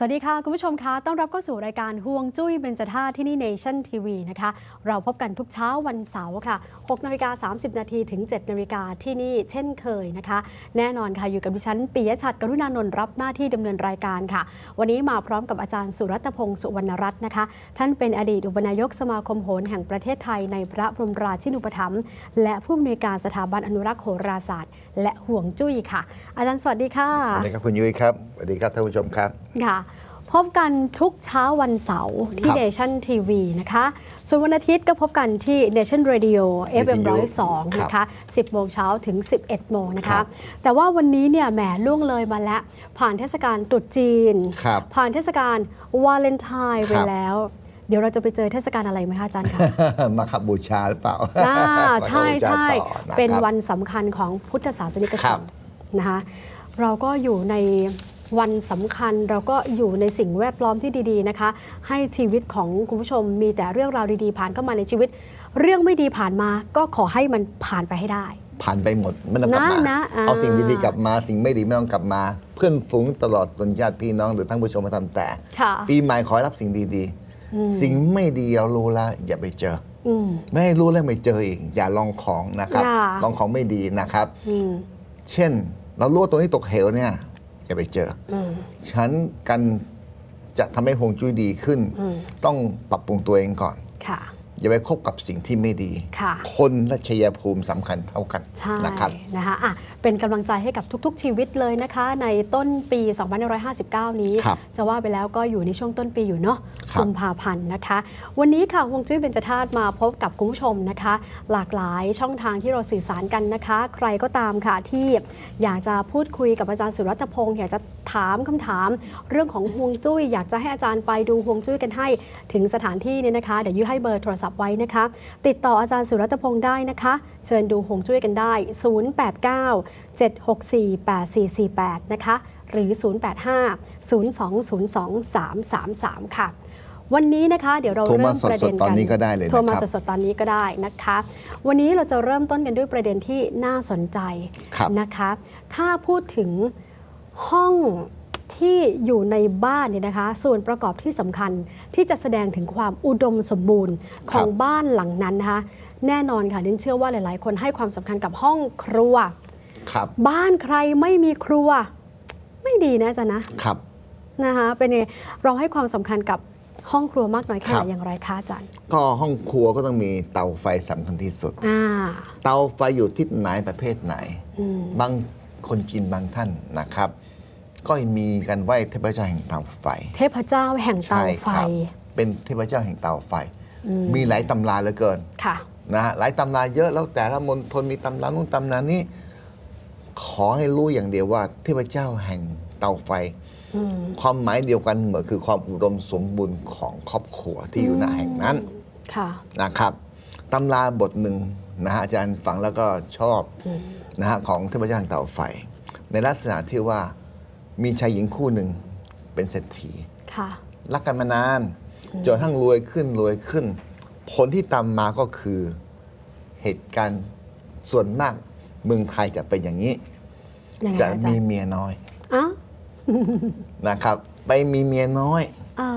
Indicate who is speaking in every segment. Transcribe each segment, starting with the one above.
Speaker 1: สวัสดีค่ะ คุณผู้ชมคะต้อนรับเข้าสู่รายการห่วงจุ้ยเบญจธาตุที่นี่ Nation TV นะคะเราพบกันทุกเช้าวันเสาร์ค่ะ6นาฬิกา30 นาทีถึง 7นาฬิกาที่นี่เช่นเคยนะคะ แน่นอนค่ะอยู่กับดิฉันปิยชัดกรุณานนท์รับหน้าที่ดำเนินรายการค่ะ วันนี้มาพร้อมกับอาจารย์สุรัตพงศ์สุวรรณรัตน์นะคะ ท่านเป็นอดีตอุปนายกสมาคมโหรแห่งประเทศไทยในพระบรมราชินูปถัมภ์และผู้อำนวยการสถาบันอนุรักษ์โหราศาสตร์ และห่วงจุ้ยค่ะ อาจารย์สวัสดีค่ะ
Speaker 2: สวัสดีครับคุณยุ้ยครับสวัสดีครับท่านผู้ชมครับ
Speaker 1: ค่ะ พบกันทุกเช้าวันเสาร์ที่
Speaker 2: ครับ
Speaker 1: Nation TV นะคะ ส่วนวันอาทิตย์ก็พบกันที่ Nation Radio FM 102นะคะ 10 โมงเช้าถึง 11 โมงนะ
Speaker 2: ครั
Speaker 1: คะ
Speaker 2: บ
Speaker 1: แต่ว่าวันนี้เนี่ยแหมล่วงเลยมาแล้ว ผ่านเทศกาลตรุษจีน
Speaker 2: ครับ
Speaker 1: ผ่านเทศกาลวาเลนไทน์ไป
Speaker 2: ครับ
Speaker 1: แล้วเดี๋ยวเราจะไปเจอเทศกาลอะไรไหมคะอาจารย์คะ
Speaker 2: มาขับบูชาหรือเปล่า
Speaker 1: อ่า
Speaker 2: มา
Speaker 1: ใช่
Speaker 2: ขับบูชา
Speaker 1: ใช่
Speaker 2: ต่อนะครับ
Speaker 1: เป็นวันสำคัญของพุทธศาสนิกช
Speaker 2: ครั
Speaker 1: น
Speaker 2: บ
Speaker 1: นะคะ เราก็อยู่ใน วันสำคัญเราก็อยู่ในสิ่งแวดล้อมที่ดีๆนะคะ ให้ชีวิตของคุณผู้ชมมีแต่เรื่องราวดีๆ ผ่านเข้ามาในชีวิต เรื่องไม่ดีผ่านมาก็ขอให้มันผ่านไปให้ได้
Speaker 2: ผ่านไปหมดไม่ต้องกลับมา
Speaker 1: นะนะอ่า
Speaker 2: เอาสิ่งดีๆกลับมาสิ่งไม่ดีไม่ต้องกลับมา เพื่อนฝูงตลอดตนญาติพี่น้องหรือท่านผู้ชมมาทำแต่
Speaker 1: ค่ะ
Speaker 2: ปีใหม่ขอให้รับสิ่งดีๆ สิ่งไม่ดีเรารู้แล้วอย่าไปเจอ
Speaker 1: อืม
Speaker 2: ไม่ให้รู้แล้วไม่เจออีกอย่าลองของนะครับ
Speaker 1: ค่ะ
Speaker 2: ลองของไม่ดีนะครับ
Speaker 1: อืม
Speaker 2: เช่น เรารู้ว่าตัวนี้ตกเหวเนี่ย อย่าไปเจอ
Speaker 1: อืม
Speaker 2: ฉันกันจะทำให้ฮวงจุ้ยดีขึ้น
Speaker 1: อืม
Speaker 2: ต้องปรับปรุงตัวเองก่อน
Speaker 1: ค่ะ
Speaker 2: อย่าไปคบกับสิ่งที่ไม่ดี
Speaker 1: ค่ะ
Speaker 2: คนและชัยภูมิสำคัญเท่ากัน
Speaker 1: ใช่
Speaker 2: นะครับ
Speaker 1: นะคะอะเป็นกำลังใจให้กับทุก ๆ ชีวิตเลยนะคะ ในต้นปี 2559 นี้
Speaker 2: ครับ
Speaker 1: จะว่าไปแล้วก็อยู่ในช่วงต้นปีอยู่เนาะ
Speaker 2: ครับ
Speaker 1: กุมภาพันธ์นะคะ วันนี้ค่ะฮวงจุ้ยเบญจธาตุมาพบกับคุณผู้ชมนะคะ หลากหลายช่องทางที่เราสื่อสารกันนะคะ ใครก็ตามค่ะที่อยากจะพูดคุยกับอาจารย์สุรัตพงศ์อยากจะถามคำถาม เรื่องของฮวงจุ้ย อยากจะให้อาจารย์ไปดูฮวงจุ้ยกันให้ถึงสถานที่เนี่ยนะคะ เดี๋ยวยุ้ยให้เบอร์โทรศัพท์ไว้นะคะ ติดต่ออาจารย์สุรัตพงศ์ได้นะคะ เชิญดูฮวงจุ้ยกันได้ 089 764 8448 นะคะ หรือ 085 0202 333 ค่ะ วันนี้นะคะเดี๋ยวเรา
Speaker 2: โทร
Speaker 1: เริ่
Speaker 2: มามสดๆ
Speaker 1: ประเด็น
Speaker 2: ตอน
Speaker 1: กัน
Speaker 2: นี้ก็ได้เลยนะครับ
Speaker 1: โทรมาสดๆตอนนี้ก็ได้นะคะ วันนี้เราจะเริ่มต้นกันด้วยประเด็นที่น่าสนใจ
Speaker 2: ครับ
Speaker 1: นะคะ ถ้าพูดถึงห้องที่อยู่ในบ้านเนี่ยนะคะ ส่วนประกอบที่สำคัญที่จะแสดงถึงความอุดมสมบูรณ์ของบ้านหลังนั้นนะคะ แน่นอนค่ะดินเชื่อว่าหลาย ๆ คนให้ความสำคัญกับห้องครัว
Speaker 2: ครับ
Speaker 1: บ้านใครไม่มีครัว ไม่ดีนะจ๊ะนะครับนะคะเป็นไงเราให้ความสำคัญกับห้องครัวมากน้อยแค่ไห
Speaker 2: ครั
Speaker 1: น
Speaker 2: บ
Speaker 1: อย่างไรคะอาจารย์
Speaker 2: ก็ห้องครัวก็ต้องมีเตาไฟสำคัญที่สุด
Speaker 1: อ่า
Speaker 2: เตาไฟอยู่ทิศไหนประเภทไหน
Speaker 1: อืม
Speaker 2: บางคนจีนบางท่านนะครับ ก็มีการไหว้เทพเจ้าแห่งเตาไฟ
Speaker 1: เทพเจ้าแห่งเตาไฟ
Speaker 2: ครับเป็นเทพเจ้าแห่งเตาไฟ มีหลายตำราเหลือเกิน
Speaker 1: ค่ะ
Speaker 2: นะฮะหลายตำราเยอะแล้วแต่ละมณฑลมีตำรานู้นตำรานี้ ขอให้รู้อย่างเดียวว่าเทพเจ้าแห่งเตาไฟ
Speaker 1: อืม
Speaker 2: ความหมายเดียวกันเหมือนคือความอุดมสมบูรณ์ของครอบครัวที่อยู่ณแห่งนั้น
Speaker 1: ค่ะ
Speaker 2: นะครับตำราบทหนึ่งนะฮะอาจารย์ฟังแล้วก็ชอบนะฮะของเทพเจ้าแห่งเตาไฟ ในลักษณะที่ว่ามีชายหญิงคู่หนึ่งเป็นเศรษฐี
Speaker 1: ค่ะ
Speaker 2: รักกันมานานจนกระทั้งรวยขึ้นรวยขึ้น ผลที่ตามมาก็คือเหตุการณ์ส่วนมาก เมืองไทยจะเป็นอย่างนี้
Speaker 1: ยังไง
Speaker 2: จะ
Speaker 1: อาจาร
Speaker 2: มี
Speaker 1: ย์
Speaker 2: เมียน้อย
Speaker 1: อ้าว
Speaker 2: นะครับ ไปมีเมียน้อย
Speaker 1: อ่า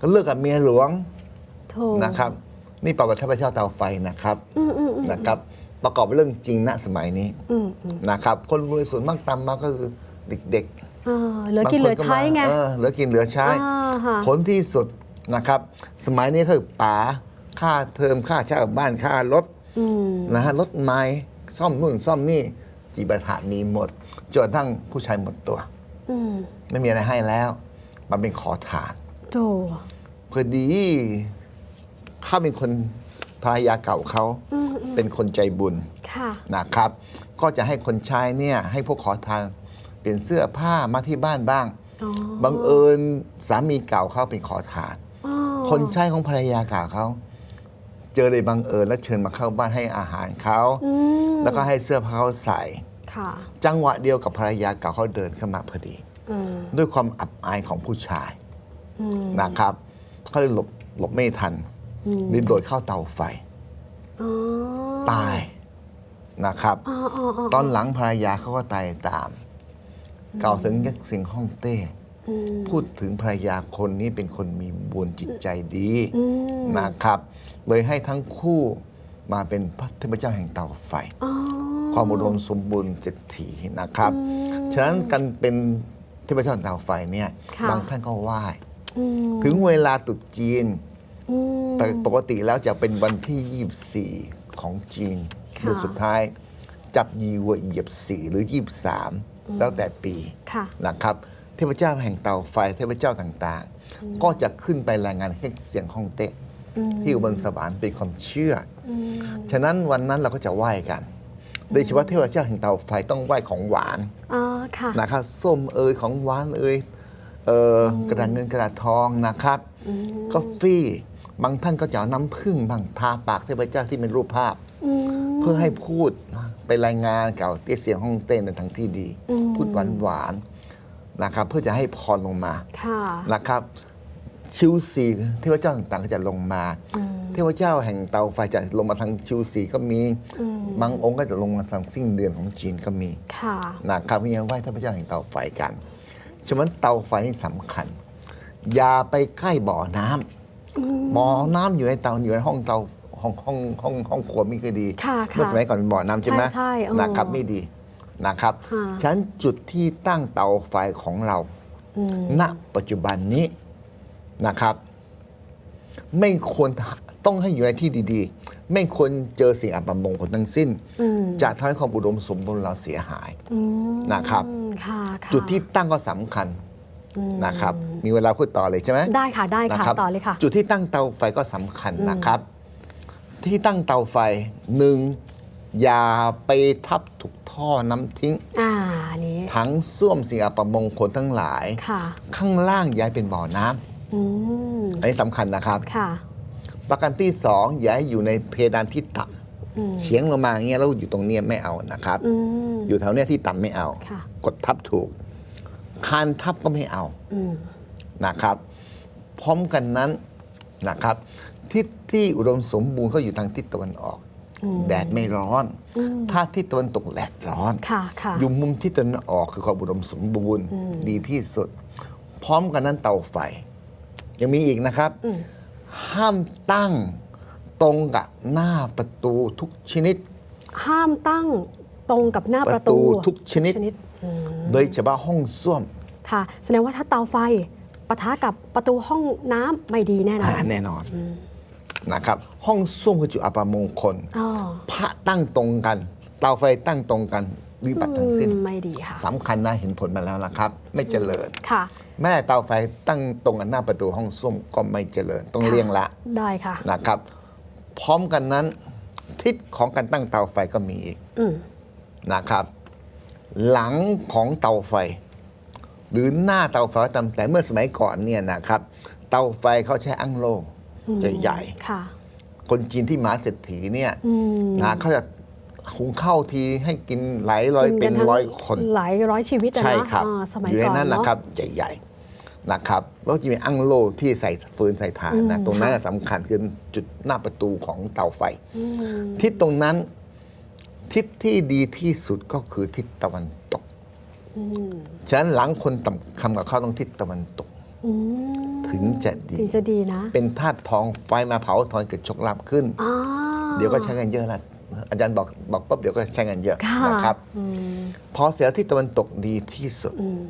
Speaker 2: ก็เลิกกับเมียหลวง
Speaker 1: โถ
Speaker 2: นะครับ นี่ประวัติเทพเจ้าเตาไฟนะครับ
Speaker 1: อืมอืมอืม
Speaker 2: นะครับ ประกอบเรื่องจริงณสมัยนี้
Speaker 1: อืมอืม
Speaker 2: นะครับ คนรวยส่วนมากตามมาก็คือเด็ก
Speaker 1: อ่าเหลื
Speaker 2: ๆ
Speaker 1: อกินเหลือใช้ไง
Speaker 2: บาคนก็มาเออเหลือกินเหลือใช้
Speaker 1: อ่าฮะ
Speaker 2: ผลที่สุดนะครับ สมัยนี้คือป๋าค่าเทอมค่าเช่าบ้านค่ารถ
Speaker 1: อืม
Speaker 2: นะฮะรถไม้ ซ่อมนู่นซ่อมนี่จีบถามีหมดจนกระทั่งผู้ชายหมดตัว
Speaker 1: อืม
Speaker 2: ไม่มีอะไรให้แล้ว มันเป็นขอทาน
Speaker 1: โถ
Speaker 2: พอดีเขาเป็นคนภรรยาเก่าเขา
Speaker 1: อืมอืม
Speaker 2: เป็นคนใจบุญ
Speaker 1: ค่ะ
Speaker 2: นะครับ ก็จะให้คนใช้เนี่ยให้พวกขอทานเปลี่ยนเสื้อผ้ามาที่บ้านบ้าง
Speaker 1: อ๋อ
Speaker 2: บังเอิญสามีเก่าเขาเป็นขอทาน
Speaker 1: อ๋อ
Speaker 2: คนใช้ของภรรยาเก่าเขา เจอเลยบังเอิญแล้วเชิญมาเข้าบ้านให้อาหารเขา
Speaker 1: อืม
Speaker 2: แล้วก็ให้เสื้อผ้าเขาใส่
Speaker 1: ค่ะ
Speaker 2: จังหวะเดียวกับภรรยาเก่าเขาเดินเข้ามาพอดี
Speaker 1: อืม
Speaker 2: ด้วยความอับอายของผู้ชาย
Speaker 1: อืม
Speaker 2: นะครับเขาเลยหลบหลบไม่ทัน
Speaker 1: อืม
Speaker 2: เลยโดดเข้าเตาไฟ
Speaker 1: อ๋อ
Speaker 2: ตายนะครับ
Speaker 1: อ๋ออ๋ออ๋อ
Speaker 2: ตอนหลังภรรยาเขาก็ตายตามกล่าวถึงยักษ์สิงฮ่องเต้
Speaker 1: อืม
Speaker 2: พูดถึงภรรยาคนนี้เป็นคนมีบุญจิตใจดี
Speaker 1: อืม
Speaker 2: นะครับ เลยให้ทั้งคู่มาเป็นพระเทพเจ้าแห่งเตาไฟ
Speaker 1: อ๋อ
Speaker 2: ความอุดมสมบูรณ์เศรษฐีนะครับ ฉะนั้นการเป็นเทพเจ้าแห่งเตาไฟเนี่ย
Speaker 1: ค่ะ
Speaker 2: บางท่านก็ไหว้
Speaker 1: อืม
Speaker 2: ถึงเวลาตรุษจีน
Speaker 1: อืม
Speaker 2: แต่ปกติแล้วจะเป็นวันที่ 24 ของจีน
Speaker 1: ค่ะ
Speaker 2: เดือนสุดท้าย จับยีวัวเหยียบสี่หรือ 23 แล้วแต่ปี
Speaker 1: ค่ะ
Speaker 2: นะครับ เทพเจ้าแห่งเตาไฟเทพเจ้าต่างๆ ก็จะขึ้นไปรายงานให้เสียงฮ่องเต้ที่อุบลสวรรค์เป็นความเชื่ออฉะนั้นวันนั้นเราก็จะไหว้กัน โดยเฉพาะเทพเจ้าแห่งเตาไฟต้องไหว้ของหวาน
Speaker 1: อ๋อค่ะ
Speaker 2: นะครับส้มเอยของหวานเอยเออกระดาษเงินกระดาษทองนะครับกาแฟบางท่านก็จะเอาน้ำผึ้งบางทาปากเทพเจ้าที่เป็นรูปภาพ
Speaker 1: อืม
Speaker 2: เพื่อให้พูดไปรายงานเก่าเตี้ยเสียงห้องเต้นในทางที่ดี พูดหวานหวานๆ นะครับเพื่อจะให้พรลงมา
Speaker 1: ค่ะ
Speaker 2: นะครับชิวสีเทพเจ้าต่างๆก็จะลงมา เทพเจ้าแห่งเตาไฟจะลงมาทางชิวสีก็มีบางองค์ก็จะลงมาทางสิ้นเดือนของจีนก็มี
Speaker 1: ค่ะ
Speaker 2: นะครับมีไหว้เทพเจ้าแห่งเตาไฟกันฉะนั้นเตาไฟนี่สำคัญ อย่าไปใกล้บ่อน้ำบ่อน้ำอยู่ในเตาอยู่ในห้องเตาห้องห้องห้องห้องครัวไม่เคอยดี
Speaker 1: ค่ะค่ะ
Speaker 2: เมื่อสมัยก่อนเป็นบ่อน้ำใช่ไหม
Speaker 1: ใช่ใช่เออ
Speaker 2: นะครับไม่ดี นะครับ
Speaker 1: ค่ะ
Speaker 2: ฉะนั้นจุดที่ตั้งเตาไฟของเรา
Speaker 1: อืม
Speaker 2: ณปัจจุบันนี้นะครับ ไม่ควรต้องให้อยู่ในที่ดีๆ ไม่ควรเจอสิ่งอัปมงคลทั้งสิ้น
Speaker 1: อืม
Speaker 2: จะทำให้ความอุดมสมบูรณ์เราเสียหาย
Speaker 1: อืม
Speaker 2: นะครับ
Speaker 1: ค่ะค่ะ
Speaker 2: จุดที่ตั้งก็สำคัญนะครับ มีเวลาพูดต่อเลยใช่ไหม
Speaker 1: ได้ค่ะได้
Speaker 2: นะ
Speaker 1: ค่ะ
Speaker 2: ครับ
Speaker 1: ต่อเลยค่ะ
Speaker 2: จุดที่ตั้งเตาไฟก็สำคัญนะครับ ที่ตั้งเตาไฟหนึ่ง อย่าไปทับถูกท่อน้ำทิ้ง
Speaker 1: อ่าอันนี้
Speaker 2: ถังส้วมสิ่งอัปมงคลทั้งหลาย
Speaker 1: ค่ะ
Speaker 2: ข้างล่างอย่าให้เป็นบ่อน้ำ
Speaker 1: อืม
Speaker 2: อันนี้สำคัญนะครับ
Speaker 1: ค่ะ
Speaker 2: ประการที่สองอย่าให้อยู่ในเพดานที่ต่ำเฉียงลงมาอย่างเงี้ยแล้วอยู่ตรงเนี้ยไม่เอานะครับ
Speaker 1: อืม
Speaker 2: อยู่แถวเนี้ยที่ต่ำไม่เอา
Speaker 1: ค่ะ
Speaker 2: กดทับถูก คานทับก็ไม่เอา
Speaker 1: อืม
Speaker 2: นะครับ พร้อมกันนั้นนะครับทิศที่อุดมสมบูรณ์ก็อยู่ทางทิศตะวันออก แดดไม่ร้อนถ้าทิศตะวันตกแดดร้อน
Speaker 1: ค่ะค่ะ
Speaker 2: อยู่มุมทิศตะวันออกคือความอุดมสมบูรณ์ดีที่สุด พร้อมกันนั้นเตาไฟ ยังมีอีกนะครับ ห้ามตั้งตรงกับหน้าประตูทุกชนิด
Speaker 1: ห้ามตั้งตรงกับหน้าประตู
Speaker 2: ประตูทุกชนิด
Speaker 1: ชนิดอืม
Speaker 2: โดยเฉพาะห้องส้วม
Speaker 1: ค่ะ แสดงว่าถ้าเตาไฟปะทะกับประตูห้องน้ำไม่ดีแน่นอน
Speaker 2: อ่าแน่นอน นะครับห้องส้วมคือจุดอัปมงคล
Speaker 1: อ๋อ
Speaker 2: พระตั้งตรงกัน เตาไฟตั้งตรงกันวิบัติทั้งสิ้น
Speaker 1: อืมไม่ดีค่ะ
Speaker 2: สำคัญนะเห็นผลมาแล้วนะครับ ไม่เจริญ
Speaker 1: ค่ะ
Speaker 2: แม่เตาไฟตั้งตรงกันหน้าประตูห้องส้วมก็ไม่เจริญต้องเลี่ยงละ
Speaker 1: ได้ค่ะ
Speaker 2: นะครับ พร้อมกันนั้น ทิศของการตั้งเตาไฟก็มีอีก
Speaker 1: อืม
Speaker 2: นะครับ หลังของเตาไฟ หรือหน้าเตาไฟก็ตามแต่เมื่อสมัยก่อนเนี่ยนะครับ เตาไฟเขาใช้อั้งโล ใหญ่
Speaker 1: ค่ะ
Speaker 2: ๆคนจีนที่มหาเศรษฐีเนี่ย
Speaker 1: อืม
Speaker 2: นะเขาจะหุงข้าวทีให้กินหลายร้อย
Speaker 1: กิ
Speaker 2: เป็น
Speaker 1: กัทั้ง
Speaker 2: ร้อยคน
Speaker 1: หลายร้อยชีวิตอะ
Speaker 2: ใช่
Speaker 1: นะครับอ่าสมัย
Speaker 2: อยู่ใน
Speaker 1: ก่อน
Speaker 2: นั้น
Speaker 1: เนาะ
Speaker 2: นะครับใหญ่ๆนะครับแล้วจะมีอั้งโลที่ใส่ฟืนใส่ถ่านนะ
Speaker 1: อืม
Speaker 2: ตรงนั้น
Speaker 1: ค่ะ
Speaker 2: สำคัญคือจุดหน้าประตูของเตาไฟ
Speaker 1: อืม
Speaker 2: ทิศตรงนั้นทิศที่ดีที่สุดก็คือทิศตะวันตก
Speaker 1: อืม
Speaker 2: ฉะนั้นหลังคนทำคำกับข้าวต้องทิศตะวันตก
Speaker 1: อืม
Speaker 2: ถึงจะดี
Speaker 1: ถึงจะดีนะ
Speaker 2: เป็นธาตุทองไฟมาเผาทอนเกิดโชคลาภขึ้น
Speaker 1: อ่า
Speaker 2: เดี๋ยวก็ใช้เงินเยอะละอาจารย์บอกบอกปุ๊บเดี๋ยวก็ใช้เงินเยอะ
Speaker 1: ค่ะ
Speaker 2: นะครับ
Speaker 1: อืม
Speaker 2: พอเสียทิศตะวันตกดีที่สุด
Speaker 1: อืม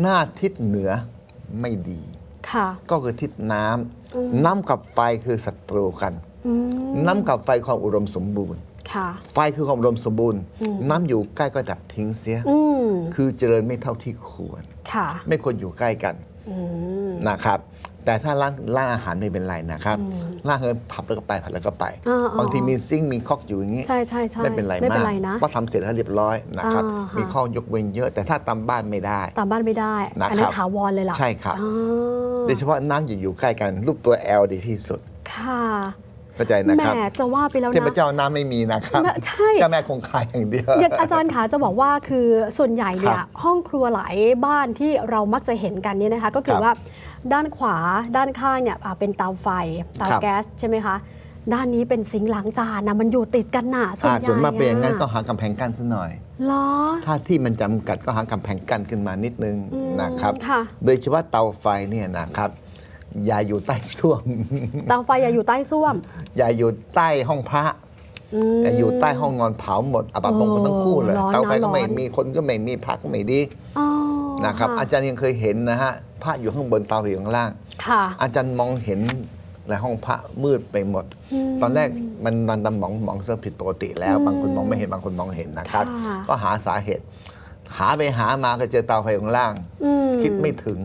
Speaker 2: หน้าทิศเหนือไม่ดี
Speaker 1: ค่ะ
Speaker 2: ก็คือทิศน้ำน้ำกับไฟคือศัตรูกัน
Speaker 1: อืม
Speaker 2: น้ำกับไฟความอุดมสมบูรณ์
Speaker 1: ค่ะ
Speaker 2: ไฟคือความอุดมสมบูรณ์ น้ำอยู่ใกล้ก็ดับทิ้งเสีย
Speaker 1: อืม
Speaker 2: คือเจริญไม่เท่าที่ควร
Speaker 1: ค่ะ
Speaker 2: ไม่ควรอยู่ใกล้กัน
Speaker 1: อืม
Speaker 2: นะครับ แต่ถ้าร้านร้านอาหารไม่เป็นไรนะครับร้านอาหารผับแล้วก็ไปผับแล้วก็ไป
Speaker 1: อ่าๆ
Speaker 2: บางทีมีซิงค์มีคอกอยู่อย่างนี้
Speaker 1: ใช่ใช่ใช่
Speaker 2: ไม่เป็นไร
Speaker 1: ไม่
Speaker 2: มา
Speaker 1: เป็น
Speaker 2: ก
Speaker 1: ไรนะ
Speaker 2: เพราะทำเสร็จแล้วเรียบร้อยนะครับ
Speaker 1: อ่าค่ะ
Speaker 2: มีข้อยกเว้นเยอะ แต่ถ้าตามบ้านไม่ได้
Speaker 1: ตามบ้านไม่ได้
Speaker 2: นะครับ
Speaker 1: อันนั้นถาวรเลยล่ะ
Speaker 2: ใช่ครับ
Speaker 1: อ่า
Speaker 2: โดยเฉพาะน้ำอยู่อยู่ใกล้กันรูปตัว L ดีที่สุด
Speaker 1: ค่ะ
Speaker 2: เข้าใจนะครับ
Speaker 1: แหมจะว่าไปแล้ว
Speaker 2: เทพ
Speaker 1: นะ
Speaker 2: เจ้าน้ำไม่มีนะครับ
Speaker 1: น่ะใช่
Speaker 2: เจ้าแม่คงคายอย่างเดียว
Speaker 1: อย่างอาจารย์ขาจะบอกว่าคือส่วนใหญ่เนี่
Speaker 2: ค
Speaker 1: ย
Speaker 2: รับ
Speaker 1: ห้องครัวหลายบ้านที่เรามักจะเห็นกันเนี่ยนะคะ ก็คื
Speaker 2: ค
Speaker 1: อ
Speaker 2: รับ
Speaker 1: ว่าด้านขวาด้านข้างเนี่ยอ่าเป็นเตาไฟเตา
Speaker 2: ครับ
Speaker 1: แก๊สใช่ไหมคะด้านนี้เป็นสิงห์หลังจานนะมันอยู่ติดกันน่ะส่วน
Speaker 2: อ่า
Speaker 1: ใหญ่
Speaker 2: ส่วนมากเป็นอย่างนั้น
Speaker 1: อะ
Speaker 2: ก็หากำแพงกั้นซะหน่อย
Speaker 1: เหรอ
Speaker 2: ถ้าที่มันจำกัดก็หากำแพงกั้นขึ้นมานิดนึง
Speaker 1: อืม
Speaker 2: นะครับ
Speaker 1: ค่ะ
Speaker 2: โดยเฉพาะเตาไฟเนี่ยนะครับ อย่าอยู่ใต้ส้วม
Speaker 1: เตาไฟอย่าอยู่ใต้ส้วม
Speaker 2: อย่าอยู่ใต้ห้องพระ
Speaker 1: อืม
Speaker 2: อย่าอยู่ใต้ห้องนอนเผาหมดอับปงกันทั้งคู่เลย
Speaker 1: เออร้อนนะ
Speaker 2: เตาไฟก็ไม่
Speaker 1: ร้อน
Speaker 2: มีคนก็ไม่มีพักก็ไม่ดี
Speaker 1: อ๋อ
Speaker 2: นะครับ อาจารย์ยังเคยเห็นนะฮะพระอยู่ข้างบนเตาอยู่ข้างล่าง
Speaker 1: ค่ะ
Speaker 2: อาจารย์มองเห็นในห้องพระมืดไปหมด ตอนแรกมันมันดำหมองหมองเสื่อผิดปกติแล้ว บางคนมองไม่เห็นบางคนมองเห็นนะครับ
Speaker 1: ค่ะ
Speaker 2: ก็หาสาเหตุ หาไปหามาก็เจอเตาไฟข้างล่าง
Speaker 1: อืม
Speaker 2: คิดไม่ถึง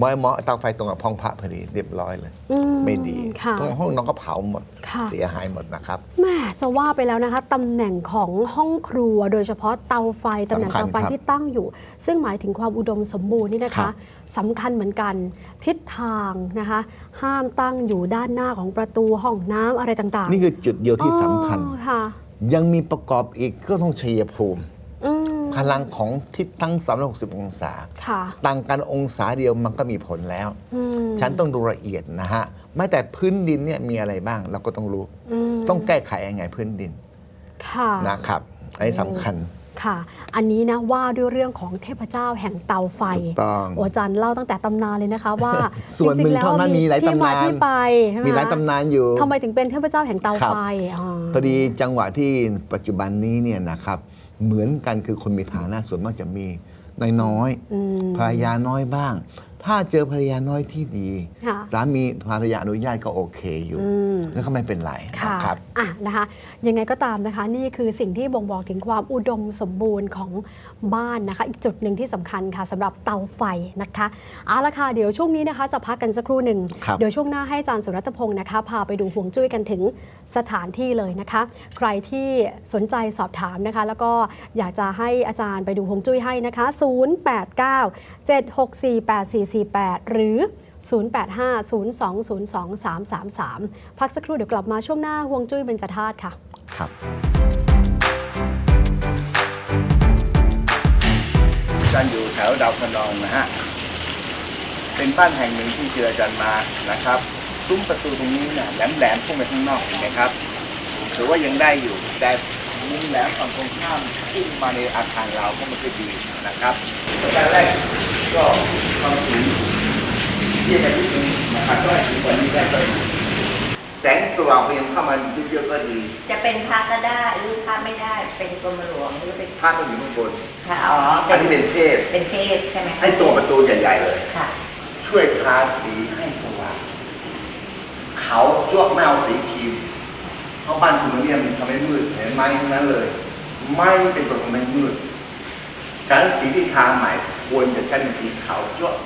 Speaker 2: มอยมอเตาไฟตรงกับห้องพระพอดีเรียบร้อยเลย
Speaker 1: อื
Speaker 2: ไม่ดี
Speaker 1: ค่ะ
Speaker 2: ตรงห้องนอนก็เผาหมด
Speaker 1: ค่ะ
Speaker 2: เสียหายหมดนะครับ
Speaker 1: แม่จะว่าไปแล้วนะคะตำแหน่งของห้องครัว โดยเฉพาะเตาไฟตำแหน่ง
Speaker 2: สำคัญ
Speaker 1: เตาไฟ
Speaker 2: ครับ
Speaker 1: ที่ตั้งอยู่ ซึ่งหมายถึงความอุดมสมบูรณ์นี่นะ
Speaker 2: ครั
Speaker 1: คะ
Speaker 2: บ
Speaker 1: สำคัญเหมือนกัน ทิศทางนะคะ ห้ามตั้งอยู่ด้านหน้าของประตูห้องน้ำอะไรต่างๆ
Speaker 2: นี่คือจุดเดียวที่สำคัญ
Speaker 1: อ๋อค่ะ
Speaker 2: ยังมีประกอบอีกก็ต้องชัยภูมิ
Speaker 1: อืม
Speaker 2: พลังของทิศทั้ง 360 องศา
Speaker 1: ค่ะ
Speaker 2: ต่างกันองศาเดียวมันก็มีผลแล้ว
Speaker 1: อืม
Speaker 2: ฉันต้องดูละเอียดนะฮะ ไม่แต่พื้นดินเนี่ยมีอะไรบ้างเราก็ต้องรู้
Speaker 1: อืม
Speaker 2: ต้องแก้ไขยังไงพื้นดิน
Speaker 1: ค่ะ
Speaker 2: นะครับอันนี้สำคัญ
Speaker 1: ค่ะ อันนี้นะว่าด้วยเรื่องของเทพเจ้าแห่งเตาไฟ
Speaker 2: ถูกต้อง
Speaker 1: โอาจารย์เล่าตั้งแต่ตำนานเลยนะคะว่า
Speaker 2: ส่วนหนึ่ง
Speaker 1: จริๆแล้
Speaker 2: เท่านั้นมีหลาย
Speaker 1: ที่
Speaker 2: ตำนาน
Speaker 1: ที่ไปใช่ไห
Speaker 2: มีหลาย
Speaker 1: คะ
Speaker 2: ตำนานอยู่
Speaker 1: ทำไมถึงเป็นเทพเจ้าแห่งเตา
Speaker 2: ครับ
Speaker 1: ไฟอ๋อ
Speaker 2: พอดีจังหวะที่ปัจจุบันนี้เนี่ยนะครับ เหมือนกันคือคนมีฐานะส่วนมากจะมีน้อยๆภรรยาน้อยบ้าง ถ้าเจอภรรยาน้อยที่ดี
Speaker 1: ค่ะ
Speaker 2: สามีภรรยาอนุญาตก็โอเคอยู่แล้วก็ไม่เป็นไร
Speaker 1: ค่ะ
Speaker 2: นะครับ
Speaker 1: อะนะคะ ยังไงก็ตามนะคะ นี่คือสิ่งที่บ่งบอกถึงความอุดมสมบูรณ์ของบ้านนะคะ อีกจุดหนึ่งที่สำคัญค่ะสำหรับเตาไฟนะคะเอาละค่ะเดี๋ยวช่วงนี้นะคะ จะพักกันสักครู่หนึ่ง
Speaker 2: ครับ
Speaker 1: เดี๋ยวช่วงหน้าให้อาจารย์สุรัตพงศ์นะคะ พาไปดูห่วงจุ้ยกันถึงสถานที่เลยนะคะ ใครที่สนใจสอบถามนะคะ แล้วก็อยากจะให้อาจารย์ไปดูห่วงจุ้ยให้นะคะ 089 764 8448 หรือ 0850202333 พักสักครู่เดี๋ยวกลับมาช่วงหน้าห่วงจุ้ยเบญจธาตุค่ะ
Speaker 2: ครับ
Speaker 3: อาจารย์อยู่แถวดาวคะนองนะฮะ เป็นบ้านแห่งหนึ่งที่เจออาจารย์มานะครับ ซุ้มประตูตรงนี้เนี่ยแหลมๆพุ่งไปข้างนอกเห็นไหมครับถือว่ายังได้อยู่ แต่มุมแหลมฝั่งตรงข้ามพุ่งมาในอาคารเราก็ไม่ค่อยดีนะครับประการแรก ก็ความสูงที่จะนิดนึงนะครับก็ให้ถึงกว่านี้ได้ก็ดีแสงสว่างพยายามเข้ามาเยอะๆก็ดี
Speaker 4: จะเป็นพระก็ได้หรือพระไม่ได้เป็นกรมหลวงหรือเป็น
Speaker 3: ผ้าต้องอยู่ข้างบน
Speaker 4: พระอ๋อ
Speaker 3: อันนี้เป็นเทพ
Speaker 4: เป็นเทพใช่ไหมคะ
Speaker 3: ให้ตัวประตูใหญ่ๆเลย
Speaker 4: ค่ะ
Speaker 3: ช่วยทาสีให้สว่างเขาจ้วกไม่เอาสีครีมเพราะบ้านคุณเนี่ยมันทำให้มืดเห็นไหมทั้งนั้นเลย ไม่เป็นตัวทำให้มืดฉะนั้นสีที่ทาใหม่ ควรจะใช้เป็นสีขาวจ้วก